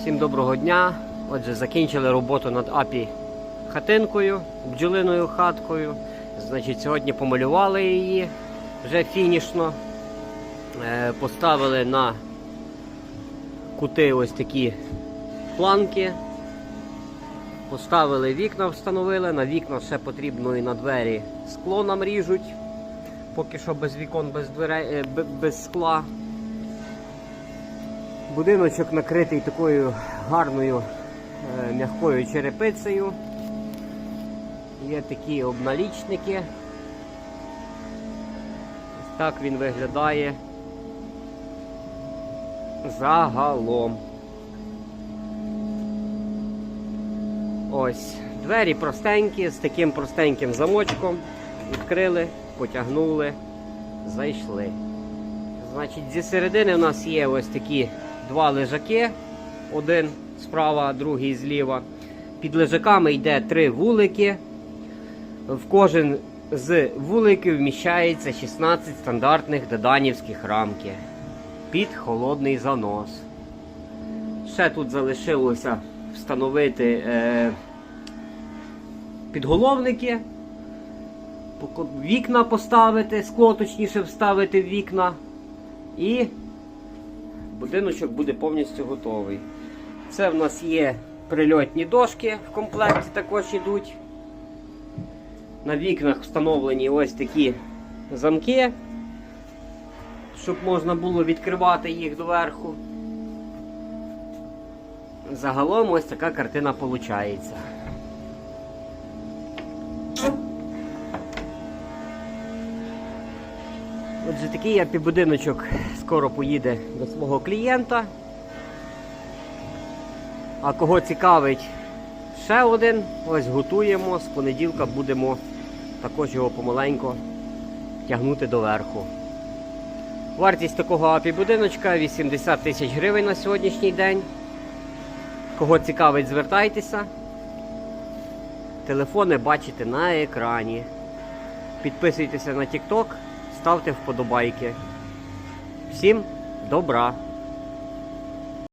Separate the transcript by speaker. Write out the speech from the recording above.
Speaker 1: Всім доброго дня. Отже, закінчили роботу над апі хатинкою, бджолиною хаткою. Значить, сьогодні помалювали її вже фінішно. Е, Поставили на кути ось такі планки. Поставили вікна, встановили. На вікна ще потрібно і на двері скло нам ріжуть. Поки що без вікон, без дверей, е, без скла. Будиночок накритий такою гарною е, м'якою черепицею. Є такі обналічники. Ось так він виглядає загалом. Ось, двері простенькі, з таким простеньким замочком. Відкрили, потягнули, зайшли. Значить, зі середини у нас є ось такі два лежаки. Один справа, другий зліва. Під лежаками йде три вулики. В кожен з вуликів вміщається 16 стандартних доданівських рамки під холодний занос. Ще тут залишилося встановити е, підголовники, вікна поставити, скло точніше вставити в вікна. І будиночок буде повністю готовий. Це в нас є прильотні дошки в комплекті також йдуть. На вікнах встановлені ось такі замки, щоб можна було відкривати їх доверху. Загалом ось така картина виходить. Отже, такий апі-будиночок скоро поїде до свого клієнта. А кого цікавить ще один, ось готуємо. З понеділка будемо також його помаленько тягнути доверху. Вартість такого апі-будиночка 80 тисяч гривень на сьогоднішній день. Кого цікавить, звертайтеся. Телефони бачите на екрані. Підписуйтеся на TikTok, ставте вподобайки. Всім добра!